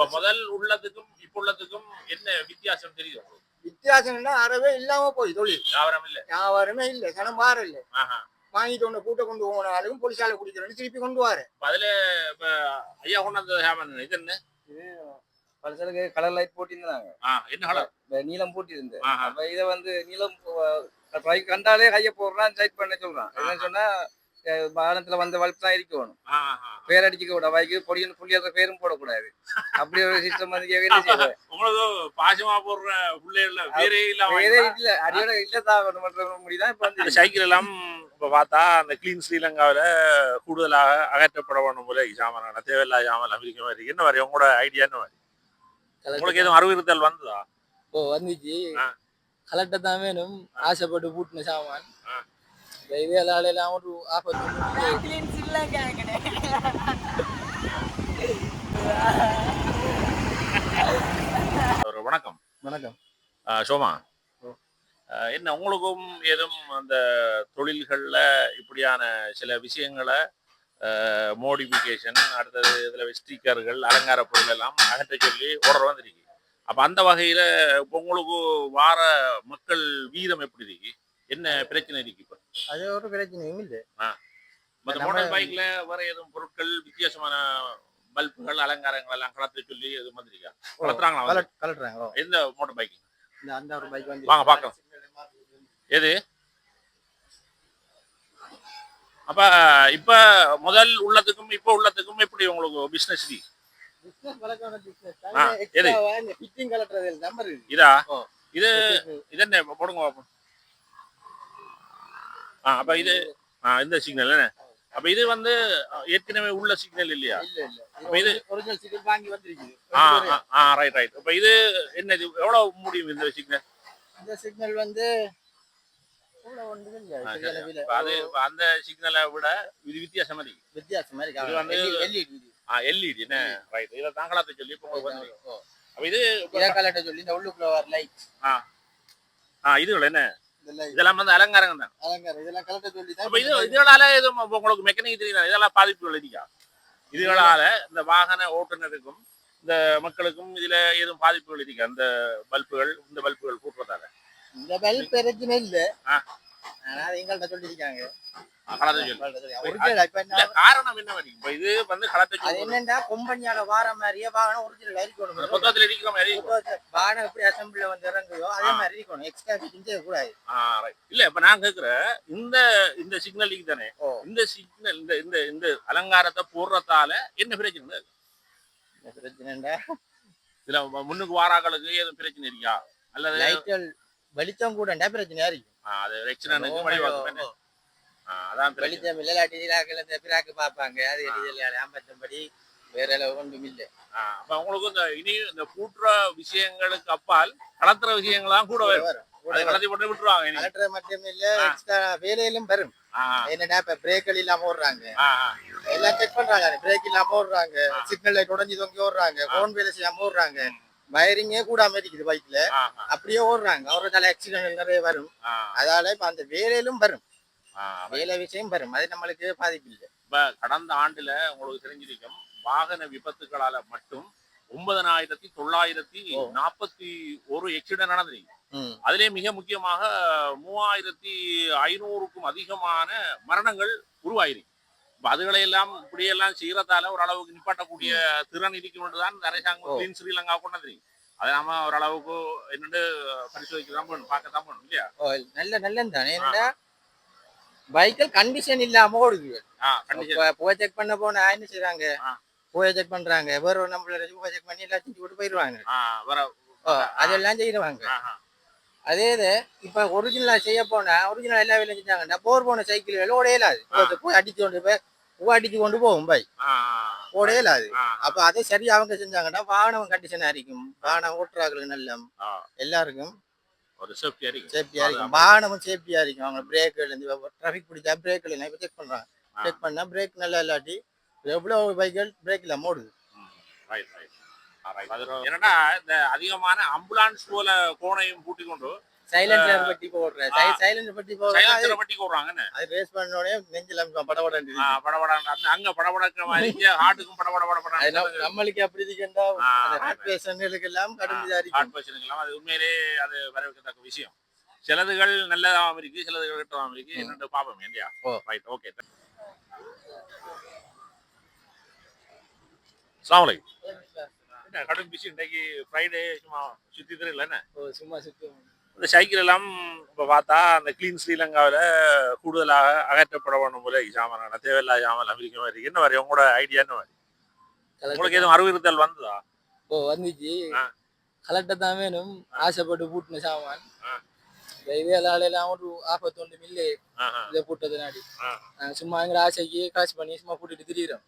இப்ப முதல் உள்ளதுக்கும் இப்ப உள்ளதுக்கும் என்ன வித்தியாசம் உங்களுக்கு வித்தியாசம்னா அறவே இல்லாம போய் தொழில். வியாபாரம் இல்ல. வியாபாரமே இல்ல சனம் வாரம் இல்ல. ஆஹா. வாங்கிட்டு ஒண்ணு கூட்ட கொண்டு போனாலும் போலீஸால குடிக்கிறோம் திருப்பி கொண்டு வாரு அதுல இப்ப ஐயா கொண்டு வந்த சாமான் இது என்ன? இது பலசலுக்கு கலர் லைட் போட்டிருந்தாங்க. ஆ, என்ன கலர் ஆஹா. அப்ப இதை வந்து நீலம் பைக் கண்டாலே கையை போடுறான் சைட் பண்ண சொல்றான். என்னன்னு சொன்னா வாகனத்துல வந்த வலுப்பு தான் இருக்கணும் பேர் அடிச்சுக்க கூட பைக்கு பொடியன் புள்ளியாத பேரும் போடக்கூடாது. அப்படி ஒரு சிஸ்டம் வந்து உங்களுக்கு பாசமா போடுற பிள்ளைகள வேறே வேறே இல்லாம இல்ல அடியோட இல்லதான் பண்ற முடிதான் இப்ப வந்து சைக்கிள் எல்லாம் இப்ப பார்த்தா அந்த கிளீன் ஸ்ரீலங்காவில கூடுதலாக அகற்றப்பட வேணும் போல சாமான் தேவையில்லாத சாமான் அமெரிக்க மாதிரி என்ன மாதிரி? உங்களோட ஐடியா என்ன மாதிரி? உங்களுக்கு எதுவும் அறிவுறுத்தல் வந்ததா? ஓ வந்துச்சு. கலெக்டர் தான் வேணும். ஆசைப்பட்டு பூட்டின சாமான். எல்லாம் ஒரு ஆபத்து வணக்கம் வணக்கம் சோமா என்ன உங்களுக்கும் ஏதும் அந்த தொழில்கள்ல இப்படியான சில விஷயங்களை மோடிஃபிகேஷன் அடுத்தது இதுல ஸ்டிக்கர்கள் அலங்கார பொருள் எல்லாம் அகற்ற சொல்லி ஆர்டர் வந்திருக்கு அப்ப அந்த வகையில இப்ப உங்களுக்கு வார மக்கள் வீதம் எப்படி இருக்கு என்ன பிரச்சனை இருக்கு இப்ப அது ஒரு பிரச்சனையும் இல்ல மற்ற மோட்டார் பைக்ல வேற எதுவும் பொருட்கள் வித்தியாசமான பல்புகள் அலங்காரங்கள் எல்லாம் கலத்த சொல்லி இது மாதிரி இருக்கா கலத்துறாங்களா வந்து? கலட் கலட்டுறாங்க ஓ. எந்த மோட்டார் பைக் இந்த அந்த ஒரு பைக் வந்து வாங்க, பார்க்கலாம். எது? அப்ப இப்ப முதல் உள்ளதுக்கும் இப்ப உள்ளதுக்கும் எப்படி உங்களுக்கு பிசினஸ் இருக்கு. இதா. இது இது என்ன போடுங்க. அப்ப இது இந்த சிக்னல் அப்ப இது வந்து ஏற்கனவே உள்ள சிக்னல் இல்லையா? இல்ல இல்ல. அப்ப இது- ஒரிஜினல் சிக்கல் வாங்கி வந்திருக்குது. ஆ ரைட் ரைட் அப்ப இது என்ன இது எவ்வளவு முடியும் இந்த சிக்னல் இந்த சிக்னல் வந்து. அது அந்த சிக்னலை விட இது வித்தியாசமா இருக்கு. வித்தியாசம் மாதிரி இது வந்து- இது. ஆ எல்இடி என்ன? ரைட் இதை தாங்களாத்த சொல்லி இப்போ வந்து. அப்ப இது இதை கலட்ட சொல்லி இந்த உள்ளுக்குள்ள வர லைட் ஆ இதுகள் என்ன? இதெல்லாம் வந்து அலங்காரங்கள் தான். அலங்காரம். இதெல்லாம் கலட்ட சொல்லி தான் இது உங்களுக்கு மெக்கானிக் தெரியுதா இதெல்லாம் பாதிப்புகள் இருக்கா? இதுகளால இந்த வாகன ஓட்டுநருக்கும் இந்த மக்களுக்கும் இதுல எதுவும் பாதிப்புகள் இருக்கா? அந்த பல்புகள் இந்த பல்புகள் கூட்டுறதால. இந்த பல்ப் பிரச்சனை இல்ல. காரணம் என்ன இது வந்து களத்தை என்னன்னா கொம்பனியால வார மாதிரியே வாகனம் ஒரிஜினல் இருக்கணும் புத்தகத்துல இருக்கிற மாதிரி வாகனம் எப்படி அசம்பிள்ல வந்து இறங்குதோ அதே மாதிரி இருக்கணும் எக்ஸ்ட்ரா right. இல்ல இப்ப நான் கேக்குறேன் இந்த இந்த சிக்னலுக்கு தானே. இந்த சிக்னல் இந்த இந்த இந்த அலங்காரத்தை போடுறதால என்ன பிரச்சனை பிரச்சனைண்டா இதுல முன்னுக்கு வாராக்களுக்கு எதுவும் பிரச்சனை இருக்கா? அல்லது வெளிச்சம் கூடண்டா பிரச்சனையா இருக்கும் அது வழிவாக்கு அதான் பிரச்சனை. வெளிச்சம் இல்ல இல்லாட்டி இந்த பிராக்கு பார்ப்பாங்க. அது ஐம்பத்தம்படி வேற ஒன்றும் இல்லை. அப்ப உங்களுக்கு இந்த இனி இந்த கூட்டுற விஷயங்களுக்கு அப்பால் கலத்துற விஷயங்களாம் கூட வரும். போட்டு விட்டுருவாங்க கலட்டுறது மட்டும் இல்ல ஆ. எக்ஸ்ட்ரா வேலையிலும் வரும். என்னடா இப்ப பிரேக்கள் இல்லாம ஓடுறாங்க. எல்லாம் செக் பண்றாங்க. பிரேக் இல்லாம ஓடுறாங்க. சிக்னல் லைட் உடஞ்சி தொங்கி ஓடுறாங்க. போன் வேலை செய்யாம ஓடுறாங்க. வயரிங்கே கூடாம இருக்குது பைக்ல அப்படியே ஓடுறாங்க. அவரதால ஆக்சிடென்ட் நிறைய வரும். அதால இப்ப அந்த வேலையிலும் வரும். வேலை விஷயம் வரும். அது நம்மளுக்கு பாதிப்பு இல்லை. இப்ப கடந்த ஆண்டுல உங்களுக்கு தெரிஞ்சிருக்கும் வாகன விபத்துகளால மட்டும் ஒன்பதனாயிரத்தி தொள்ளாயிரத்தி. நாற்பத்தி ஒரு எக்ஸிடென்ட் நடந்திருக்கு. அதிலே மிக முக்கியமாக மூவாயிரத்தி ஐநூறுக்கும் அதிகமான மரணங்கள் உருவாயிருக்கு. இப்ப அதுகளை எல்லாம் இப்படியெல்லாம் செய்யறதால ஓரளவுக்கு நிப்பாட்டக்கூடிய திறன் இருக்கும் தான் இந்த அரசாங்கம். கிளீன் ஸ்ரீலங்கா கொண்டு வந்திருக்கு அதை நாம ஓரளவுக்கு என்னண்டு பரிசோதிக்க தான் போகணும் பார்க்க தான் போகணும் இல்லையா? நல்ல நல்லது தானே? என்னடா? பைக்கில் கண்டிஷன் இல்லாம ஓடுது. புகை செக் பண்ண போனா என்ன செய்றாங்க? ஆ. புகை செக் பண்றாங்க. வேற நம்மள புகை செக் பண்ணி எல்லாம் செஞ்சு போட்டு போயிடுவாங்க. ஓ, அதெல்லாம் செய்யறாங்க. அதே இது இப்ப ஒரிஜினலா செய்ய போனா ஒரிஜினல் எல்லா வேலையும் செஞ்சாங்கன்னா போர் போன சைக்கிள் ஓடையலாது. போய் அடிச்சு கொண்டு போய் பூ அடிச்சு கொண்டு போகும் பை ஓடையலாது. அப்ப அதை சரி அவங்க செஞ்சாங்கன்னா வாகனம் கண்டிஷனா இருக்கும் வாகனம் ஓட்டுறாங்களுக்கு நல்ல. எல்லாருக்கும் ஒரு சேஃப்டியா இருக்கு சேஃப்டியா இருக்கும் வாகனமும் சேஃப்டியா இருக்கும் அவங்க பிரேக் இருந்து டிராஃபிக் பிடிச்சா பிரேக் இல்லை இப்ப செக் பண்றாங்க. செக் பண்ணா பிரேக் நல்லா இல்லாட்டி எவ்வளவு பைக்கள் பிரேக் இல்லாம ஓடுது Right, right. என்னன்னா இந்த அதிகமான அம்புலான்ஸ் போல கோணையும் பூட்டி கொண்டு சைலன்சர் பட்டி போடுறேன் சைலன்சர் பட்டி சைலன்சரை பட்டி கூடுறாங்க என்ன? அது ரேஸ் பண்ண உடனே நெஞ்சில படபட படபட அங்க படபடக்கிற மாதிரி ஹார்ட்டுக்கும் படபட படபட நம்மளுக்கு அப்படி இருக்கா ஆ, ஹார்ட் பேஷண்ட்களுக்கு எல்லாம் கடுமையா இருக்கு ஹார்ட் பேஷண்ட்லாம் அது உண்மையிலே அது வரவேற்கத்தக்க விஷயம். சிலதுகள் நல்லதாகவும் இருக்கு சிலதுகள் கெட்டதாகவும் இருக்கு. என்னட்டு பாப்போம் இல்லையா. ரைட் ஓகே அலைக்கும். என்ன கடும் பிஸி இன்றைக்கு ஃப்ரைடே சும்மா சுற்றி என்ன? ஓ சும்மா சுத்தி இந்த சைக்கிள் எல்லாம் இப்போ பார்த்தா அந்த கிளீன் ஸ்ரீலங்காவில் கூடுதலாக அகற்றப்பட வேண்டும் போல சாமான தேவையில்லாத சாமான் அமெரிக்க மாதிரி என்ன மாதிரி? உங்களோட ஐடியா என்ன மாதிரி? உங்களுக்கு எதுவும் அறிவுறுத்தல் வந்ததா? ஓ வந்துச்சு. கலெக்டர் தான் வேணும். ஆசைப்பட்டு பூட்டின சாமான். ஆ. இந்த இதே எல்லாம் ஒரு ஆபத்தொண்டு மில்லு ஆஹா, இதை போட்டது நாடி சும்மா எங்க ஆசைக்கு காசு பண்ணி சும்மா கூட்டிட்டு திரியிறோம்.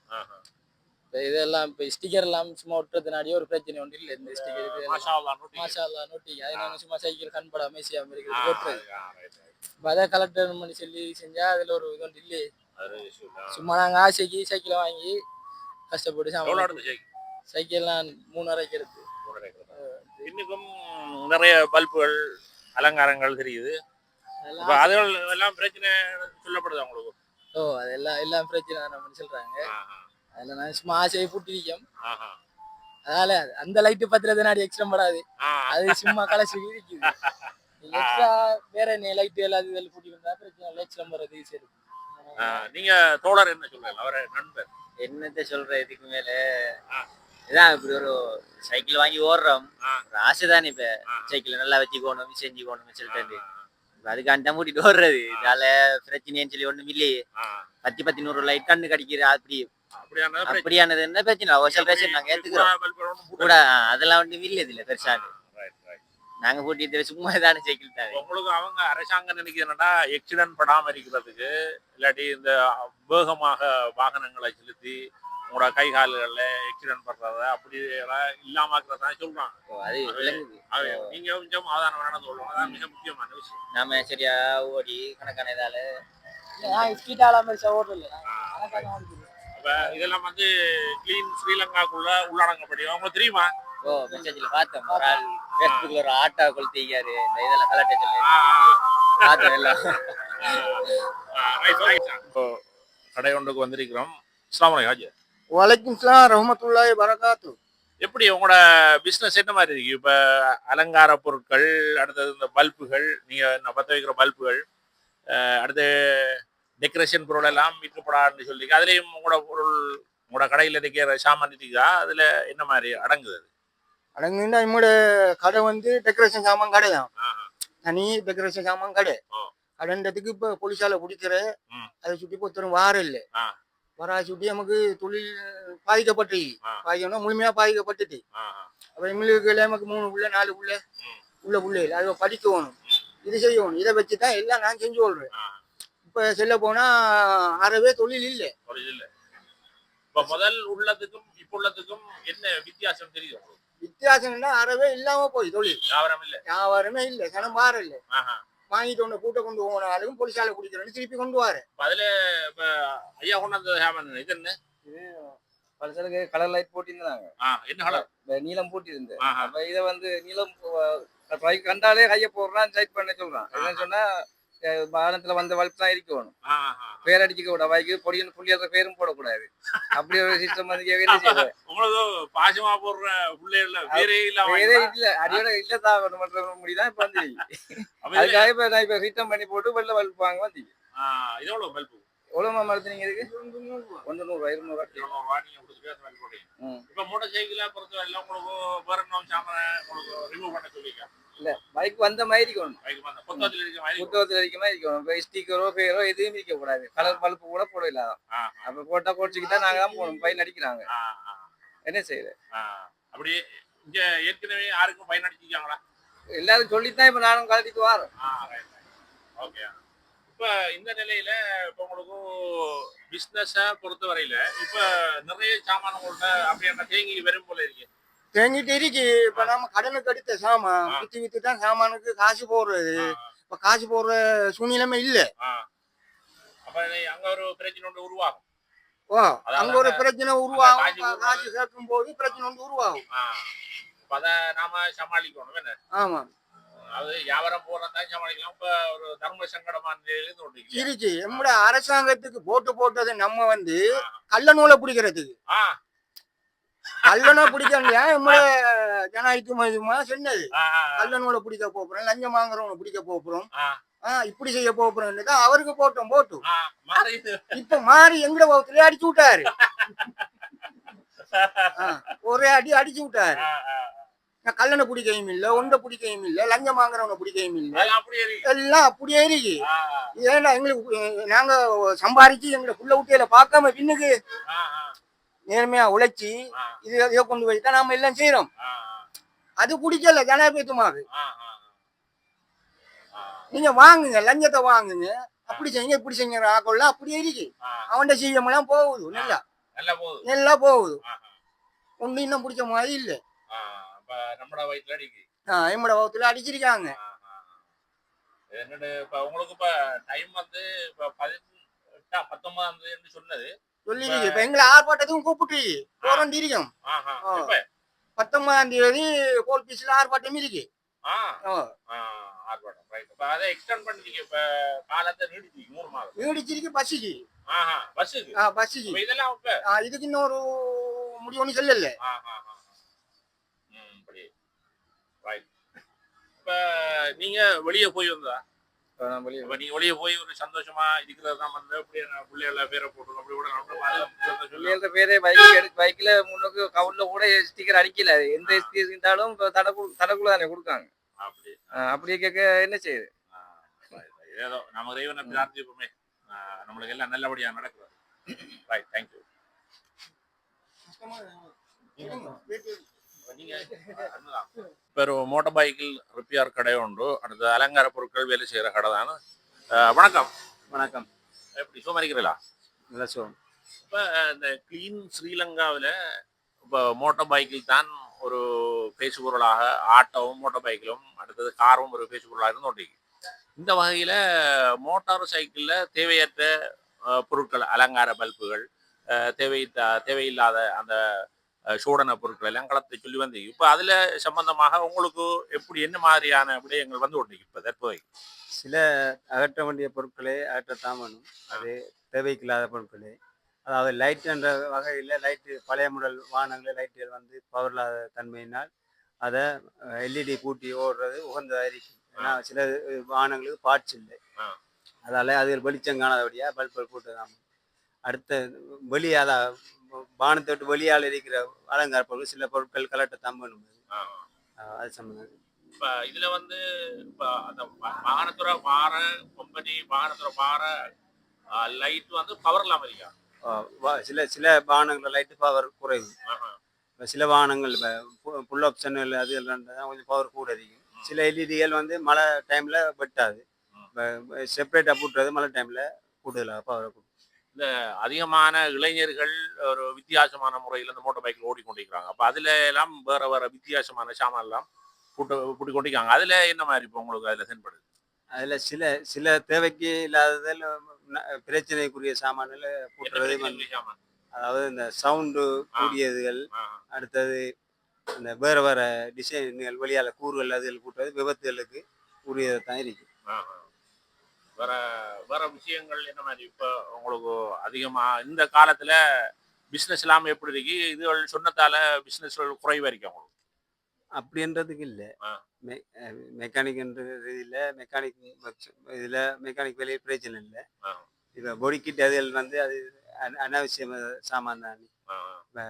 இப்ப இதெல்லாம் இப்ப ஸ்டிக்கர் எல்லாம் சும்மா விட்டுறதுனாடியே ஒரு பிரச்சனை ஒன்று இல்லை. இந்த ஸ்டிக்கர். மாஷா அல்லா நோட்டி அது சும்மா சைக்கிள் கண்படாம போட்டுறது ஆ, right, right. இப்ப அதை கலெக்டர் பண்ணி சொல்லி செஞ்சா அதுல ஒரு இது ஒன்று இல்லையே. சும்மா நாங்க ஆசைக்கு சைக்கிளை வாங்கி கஷ்டப்பட்டு சைக்கிள்லாம் மூணு அரைக்கிறது இன்னும் நிறைய பல்புகள் அலங்காரங்கள் தெரியுது. அதெல்லாம் பிரச்சனை சொல்லப்படுது உங்களுக்கு? ஓ அதெல்லாம் எல்லாம் பிரச்சனை நம்ம சொல்றாங்க. அதில் நான் சும்மா ஆசையை பூட்டிருக்கேன். ஆஹா. அதனால அந்த லைட்டு பத்துறது நாடி எக்ஸ்ட்ரா படாது. அது சும்மா கலசி இருக்குது எக்ஸ்ட்ரா வேற என்ன லைட்டு எல்லாம் இதில் பூட்டி வந்தா பிரச்சனை எக்ஸ்ட்ரா போறது ஈஸியாக இருக்கும் நீங்க தோழர் என்ன சொல்றீங்க? அவர நண்பர். என்னத்த சொல்ற இதுக்கு மேல. இதான் இப்படி ஒரு சைக்கிள் வாங்கி ஓடுறோம். ஆ. ஒரு ஆசைதானே இப்ப. சைக்கிள் நல்லா வச்சுக்கணும் செஞ்சுக்கணும் சொல்லிட்டு. அதுக்காண்டி தான் கூட்டிட்டு ஓடுறது. இதனால பிரச்சனைன்னு சொல்லி ஒண்ணும் இல்லையே பத்து பத்து நூறு லைட் கண்ணு கடிக்கிற அப்படி. அப்படியானது என்ன பிரச்சனை? அவசர ரேஷன் நாங்க ஏத்துக்கிறோம். கூட அதெல்லாம் ஒண்ணும் இல்ல இதுல பெருசா. Right, right. நாங்க கூட்டிட்டு சும்மா தானே சைக்கிள் தானே. உங்களுக்கு அவங்க அரசாங்கம் நினைக்கிறதுனா எக்சிடென்ட் படாம இருக்கிறதுக்கு இல்லாட்டி இந்த வேகமாக வாகனங்களை செலுத்தி உங்களோட கை கால்கள்ல எக்சிடென்ட் பண்றத அப்படி இல்லாம இருக்கிறதா சொல்றாங்க. அது நீங்க கொஞ்சம் ஆதாரம் வேணும் சொல்லுவாங்க அதான் மிக முக்கியமான விஷயம். நாம சரியா ஓடி கணக்கான இதால ஸ்பீட் பெருசாக ஓடுறது இல்லை அப்ப இதெல்லாம் வந்து கிளீன் ஸ்ரீலங்காக்குள்ள உள்ளடங்கப்படி உங்களுக்கு தெரியுமா? ஓ மெசேஜ்ல ஒரு ஆள் ஃபேஸ்புக்ல ஒரு ஆட்டோ கொளுத்திக்காரு இந்த இதெல்லாம் கலட்ட சொல்லி. எல்லாம். இப்போ கடை ஒன்றுக்கு வந்திருக்கிறோம். அஸ்ஸலாமு அலைக்கும் ஹாஜி. வலைக்கும் சலாம் ரஹமத்துல்லாஹி வரகாத்து எப்படி உங்களோட பிசினஸ் என்ன மாதிரி இருக்கு? இப்ப அலங்கார பொருட்கள் அடுத்தது இந்த பல்புகள் நீங்க நான் பத்த வைக்கிற பல்புகள் அடுத்து டெக்கரேஷன் பொருள் எல்லாம் விற்கப்படாதுன்னு சொல்லி அதுலயும் உங்களோட பொருள் உங்களோட கடையில் இருக்கிற சாமான் இருக்கா அதுல என்ன மாதிரி அடங்குது அது? அடங்குன்னா நம்மோட கடை வந்து டெக்கரேஷன் சாமான் கடை தான். தனி டெக்கரேஷன் சாமான் கடை. கடைன்றதுக்கு இப்ப போலீஸால பிடிக்கிற. அதை சுட்டி பொத்தரும் வார இல்ல. வரா சுட்டி நமக்கு தொழில் பாதிக்கப்பட்டு ஆ. பாதிக்கணும் முழுமையா பாதிக்கப்பட்டுட்டு. அப்ப எங்களுக்கு நமக்கு மூணு புள்ள நாலு புள்ள. உள்ள புள்ளைகள் அதை படிக்கணும் இது செய்யணும் இதை வச்சு தான் எல்லாம் நான் செஞ்சு கொள்றேன். இப்ப செல்ல போனா அறவே தொழில் இல்லை. ஒரு இல்ல. இப்ப முதல் உள்ளதுக்கும் இப்ப உள்ளதுக்கும் என்ன வித்தியாசம் உங்களுக்கு? வித்தியாசம்னா அறவே இல்லாம போய் தொழில். வியாபாரம் இல்ல. வியாபாரமே இல்லை. சனம் வார இல்லை. ஆஹா. வாங்கிட்டு ஒன்று கூட்ட கொண்டு போனாலும் போலீஸால குடிக்கிறேன்னு திருப்பி கொண்டு வரேன். இப்ப அதுல இப்ப ஐயா கொண்டாந்த இது என்ன? பலசலுக்கு கலர் லைட் போட்டிருந்தாங்க. ஆ, என்ன கலர் நீலம் போட்டிருந்தேன். அப்ப இதை வந்து நீலம் பைக் கண்டாலே கைய போடுறான் சைட் பண்ண சொல்றான். என்னன்னு சொன்னா வாகனத்துல வந்த வலுப்பு தான் இருக்கணும் ஆஹா. பேர் அடிச்சுக்க கூட பைக்கு பொடியன் புள்ளியாத பேரும் போடக்கூடாது. அப்படி ஒரு சிஸ்டம் வந்து பாசமா போடுற வேறே இல்ல அடியோட இல்ல தான். பண்ற முடிதான் இப்ப வந்து. அதுக்காக இப்ப நான் இப்ப ரிட்டர்ன் பண்ணி போட்டு வெளில வலுப்பு வாங்க வந்து இது எவ்வளவு பல்பு எவ்வளவு மரத்துனீங்க இருக்கு ஒன்று இருநூறுவா நீங்க அந்த மாதிரி போடுறீங்க. ம். இப்ப மோட்டர் சைக்கிளா பொறுத்த எல்லாம் உங்களுக்கு வேற என்ன சாமான உங்களுக்கு ரிமூவ் பண்ண சொல்லிக்க இல்ல பைக் வந்த மாதிரி இருக்கணும். புத்தகத்தில் இருக்க மாதிரி இருக்கணும். இப்ப ஸ்டிக்கரோ பேரோ எதுவும் இருக்க கூடாது. கலர் பல்பு கூட போட இல்லாத அப்ப போட்டா கோச்சிக்கு தான் நாங்க தான் போகணும். பையன் ஆ, என்ன செய்யுது. அப்படி இங்க ஏற்கனவே யாருக்கும் பயனடிச்சிருக்காங்களா எல்லாரும் சொல்லித்தான் இப்ப நானும் கலட்டிட்டு வரேன். ஓகே இப்ப இந்த நிலையில இப்ப உங்களுக்கு பிசினஸ பொறுத்த வரையில இப்ப நிறைய சாமான உங்கள்ட்ட அப்படியே தேங்கி வரும் போல இருக்கு. தேங்கிட்டு இருக்கு. இப்ப நாம கடனுக்கு எடுத்த சாமான். வித்து வித்து தான் சாமானுக்கு காசு போடுறது. இப்ப காசு போடுற சூழ்நிலைமை இல்ல. அங்க ஒரு பிரச்சனை ஒன்று உருவாகும். ஓ அங்க ஒரு பிரச்சனை உருவாகும். காசு சேர்க்கும் போது பிரச்சனை ஒன்று உருவாகும். அதை நாம சமாளிக்கணும் என்ன? ஆமா. அது வியாபாரம் போறதா சமாளிக்கலாம். இப்ப ஒரு தர்ம கொண்டிருக்கீங்க. இருக்கு. எம்மட அரசாங்கத்துக்கு போட்டு போட்டது நம்ம வந்து கள்ள நூலை பிடிக்கிறதுக்கு. கள்ள நூலை பிடிக்கலையா எம்மட ஜனாதிபதி சொன்னது? நூலை பிடிக்க போறோம் லஞ்சம் வாங்குறவங்களை பிடிக்க போறோம். இப்படி செய்ய போறோம்னு தான் அவருக்கு போட்டோம் போட்டு ஆ, மாறி. இது. இப்ப மாறி எங்கட பக்கத்துல அடிச்சு விட்டாரு. ஒரே அடி அடிச்சு விட்டாரு. நான் கல்லனை பிடிக்கவும் இல்ல ஒன்றை பிடிக்கவும் இல்ல லஞ்சம் வாங்குறவனை பிடிக்கவும் இல்ல. எல்லாம் அப்படியே இருக்கு ஏன்னா எங்களுக்கு நாங்க சம்பாரிச்சு எங்களை புள்ள குட்டியில பார்க்காம பின்னுக்கு. நேர்மையா உழைச்சி இது இதை கொண்டு போய் தான் நாம எல்லாம் செய்யறோம் அது ஆ, ஆ. நீங்க வாங்குங்க லஞ்சத்தை வாங்குங்க. அப்படி செய்யுங்க இப்படி செய்யுங்க ஆக்கொள்ள அப்படியே இருக்கு. அவன்கிட்ட செய்யம் எல்லாம் போகுது நல்லா. நல்லா போகுது. நல்லா போகுது. ஆ, ஒண்ணு இன்னும் பிடிச்ச மாதிரி இல்ல. நம்மட பக்கத்துல அடிச்சிருக்காங்க. உங்களுக்கு இப்ப டைம் வந்து இப்ப பதினெட்டா பத்தொன்பதாம் தேதி சொன்னது. சொல்லி இப்ப எங்களை ஆர்ப்பாட்டத்துக்கும் கூப்பிட்டு போறோம் இருக்கோம்? பத்தொன்பதாம் தேதி கோல் பீஸ்ல ஆர்ப்பாட்டம் இருக்கு. நீடிச்சிருக்கு. பஸ்ஸுக்கு பஸ்ஸுக்கு. இதுக்கு இன்னொரு முடிவுன்னு சொல்லல. ஆஹா, ஆஹா. ம், அப்படி. Right. இப்ப நீங்க வெளிய போய் வந்தா இப்ப நான் வெளியே இப்ப நீங்க வெளிய போய் ஒரு சந்தோஷமா இருக்கிறது தான் வந்து அப்படியே நான் பிள்ளைகள பேரை போட்டு அப்படி கூட. பிள்ளைகள பேரே பைக் எடுத்து பைக்ல முன்னுக்கு கவுன்ல கூட ஸ்டிக்கர் அடிக்கல எந்த ஸ்டிக்கர் இருந்தாலும் இப்ப தடக்கு தடக்குள்ள தானே கொடுக்காங்க அப்படி அப்படியே கேட்க என்ன செய்யுது. ஏதோ நம்ம இறைவனை பிரார்த்திப்போமே நம்மளுக்கு எல்லாம் நல்லபடியா நடக்குது ரைட் தேங்க்யூ இப்போ ஒரு மோட்டார் பைக்கில் ரிப்பேர் கடை உண்டு. அடுத்து அலங்கார பொருட்கள் வேலை செய்கிற கடை தான். வணக்கம். வணக்கம். எப்படி சுமரிக்கிறீங்களா நல்ல சோம் இப்போ இந்த க்ளீன் ஸ்ரீலங்காவில் இப்போ மோட்டார் பைக்கில் தான் ஒரு பேசு பொருளாக ஆட்டோவும் மோட்டார் பைக்கிலும் அடுத்தது காரும் ஒரு பேசு பொருளாக இருந்து கொண்டிருக்கு. இந்த வகையில் மோட்டார் சைக்கிளில் தேவையற்ற பொருட்கள் அலங்கார பல்புகள் தேவை தேவையில்லாத அந்த சூடன பொருட்கள் எல்லாம் கலத்தை சொல்லி வந்து இப்போ அதில் சம்பந்தமாக உங்களுக்கு எப்படி என்ன மாதிரியான விடயங்கள் வந்து கொண்டிருக்கு இப்போ தற்போதைக்கு? சில அகற்ற வேண்டிய பொருட்களை அகற்றத்தான் வேணும். அது தேவைக்கில்லாத பொருட்களே. அதாவது லைட் என்ற வகையில் லைட்டு பழைய முடல் வாகனங்களில் லைட்டுகள் வந்து பவர் இல்லாத தன்மையினால் அதை எல்இடி பூட்டி ஓடுறது உகந்ததாக இருக்கும். ஏன்னா சில வாகனங்களுக்கு பார்ட்ஸ் இல்லை. அதால் அது வெளிச்சம் காணாதபடியாக பல்புகள் போட்டுதான் அடுத்த வெளியே வானத்தை விட்டு வெளியால் இருக்கிற அலங்கார பொருட்கள் சில பொருட்கள் கலட்டத்தான் வேணும் அஹ், அது சம்மந்தம் இப்போ இதில் வந்து இப்போ அந்த வாகனத்துறை வார கம்பெனி வாகனத்துறை வார லைட் வந்து பவர் இல்லாமல் இருக்கா? சில சில வாகனங்களில் லைட்டு பவர் குறைவு. இப்போ சில வாகனங்கள் இப்போ புல் ஆப்ஷன் அது எல்லாம் தான் கொஞ்சம் பவர் கூட இருக்கும் சில எல்இடிகள் வந்து மழை டைமில் வெட்டாது. செப்பரேட்டாக போட்டுறது மழை டைமில் கூடுதலாக பவர் கொடுக்கும் அதிகமான இளைஞர்கள் ஒரு வித்தியாசமான முறையில் இந்த மோட்டார் பைக்கில் ஓடிக்கொண்டிருக்கிறாங்க. அப்போ அதில் எல்லாம் வேற வேற வித்தியாசமான சாமான் எல்லாம் போட்டு போட்டு கொண்டிருக்காங்க அதில் என்ன மாதிரி இப்போ உங்களுக்கு அதில் தென்படுது? அதில் சில சில தேவைக்கு இல்லாததில் பிரச்சனைக்குரிய சாமான்கள் சாமான்? அதாவது இந்த சவுண்டு கூடியதுகள் அடுத்தது இந்த வேறு வேறு டிசைன்கள் வெளியால் கூறுகள் அதுகள் போட்டுறது விபத்துகளுக்கு உரியதாக தான் இருக்கு. வேற வேற விஷயங்கள் என்ன மாதிரி இப்போ உங்களுக்கு அதிகமாக இந்த காலத்தில் பிஸ்னஸ் இல்லாமல் எப்படி இருக்கு? இதுகள் சொன்னதால பிஸ்னஸ்கள் குறைவாக இருக்கு உங்களுக்கு? அப்படின்றதுக்கு இல்லை. மெக்கானிக்ன்ற இதில் மெக்கானிக் இதில் மெக்கானிக் வேலையை பிரச்சனை இல்லை. இப்போ பொடி கிட் அதுகள் வந்து அது அன- அனாவசிய சாமான் தான்.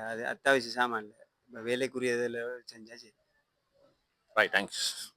அது அத்தாவசிய சாமான் இல்லை. இப்போ வேலைக்குரியதில் செஞ்சாச்சு ரைட் தேங்க்ஸ்